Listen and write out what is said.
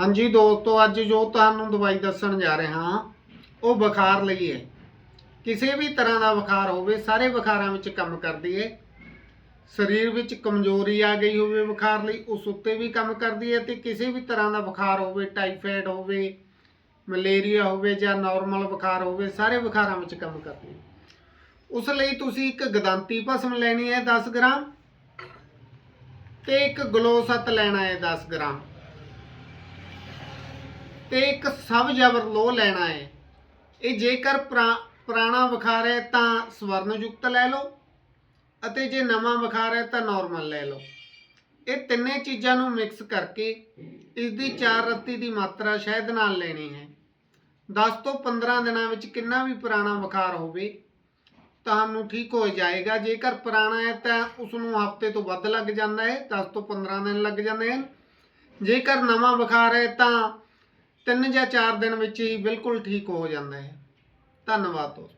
ਹਾਂਜੀ ਦੋਸਤੋ, ਅੱਜ ਜੋ ਤੁਹਾਨੂੰ ਦਵਾਈ ਦੱਸਣ ਜਾ ਰਿਹਾ ਹਾਂ, ਉਹ ਬੁਖਾਰ ਲਈ ਹੈ। ਕਿਸੇ ਵੀ ਤਰ੍ਹਾਂ ਦਾ ਬੁਖਾਰ ਹੋਵੇ, ਸਾਰੇ ਬੁਖਾਰਾਂ ਵਿੱਚ ਕੰਮ ਕਰਦੀ ਹੈ। ਸਰੀਰ ਵਿੱਚ ਕਮਜ਼ੋਰੀ ਆ ਗਈ ਹੋਵੇ ਬੁਖਾਰ ਲਈ, ਉਸ ਉੱਤੇ ਵੀ ਕੰਮ ਕਰਦੀ ਹੈ ਤੇ ਕਿਸੇ ਵੀ ਤਰ੍ਹਾਂ ਦਾ ਬੁਖਾਰ ਹੋਵੇ, ਟਾਈਫਾਇਡ ਹੋਵੇ, ਮਲੇਰੀਆ ਹੋਵੇ ਜਾਂ ਨਾਰਮਲ ਬੁਖਾਰ ਹੋਵੇ, ਸਾਰੇ ਬੁਖਾਰਾਂ ਵਿੱਚ ਕੰਮ ਕਰਦੀ ਹੈ। ਉਸ ਲਈ ਤੁਸੀਂ ਇੱਕ ਗਦੰਤੀ ਭਸਮ ਲੈਣੀ ਹੈ 10 ਗ੍ਰਾਮ ਤੇ ਇੱਕ ਗਲੋਸਤ ਲੈਣਾ ਹੈ 10 ਗ੍ਰਾਮ। ਤੇ ਇੱਕ ਸਭ ਜ਼ਬਰ ਲੋ ਲੈਣਾ ਹੈ। ਇਹ ਜੇਕਰ ਪੁਰਾ- ਪੁਰਾਣਾ ਬੁਖਾਰ ਹੈ ਤਾਂ ਸਵਰਨਯੁਕਤ ਲੈ ਲਓ ਅਤੇ ਜੇ ਨਵਾਂ ਬੁਖਾਰ ਹੈ ਤਾਂ ਨਾਰਮਲ ਲੈ ਲਓ। ਇਹ ਤਿੰਨੇ ਚੀਜ਼ਾਂ ਨੂੰ ਮਿਕਸ ਕਰਕੇ ਇਸ ਦੀ 4 ਰੱਤੀ ਦੀ ਮਾਤਰਾ ਸ਼ਹਿਦ ਨਾਲ ਲੈਣੀ ਹੈ। 10 ਤੋਂ 15 ਦਿਨਾਂ ਵਿੱਚ ਕਿੰਨਾ ਵੀ ਪੁਰਾਣਾ ਬੁਖਾਰ ਹੋਵੇ, ਤੁਹਾਨੂੰ ਠੀਕ ਹੋ ਜਾਏਗਾ। ਜੇਕਰ ਪੁਰਾਣਾ ਹੈ ਤਾਂ ਉਸ ਨੂੰ ਹਫ਼ਤੇ ਤੋਂ ਵੱਧ ਲੱਗ ਜਾਂਦਾ ਹੈ 10 ਤੋਂ 15 ਦਿਨ ਲੱਗ ਜਾਂਦੇ ਹਨ। ਜੇਕਰ ਨਵਾਂ ਬੁਖਾਰ ਹੈ ਤਾਂ 3 ਜਾਂ 4 ਦਿਨ ਵਿੱਚ ਹੀ ਬਿਲਕੁਲ ਠੀਕ ਹੋ ਜਾਂਦਾ ਹੈ। ਧੰਨਵਾਦ ਦੋਸਤੋ।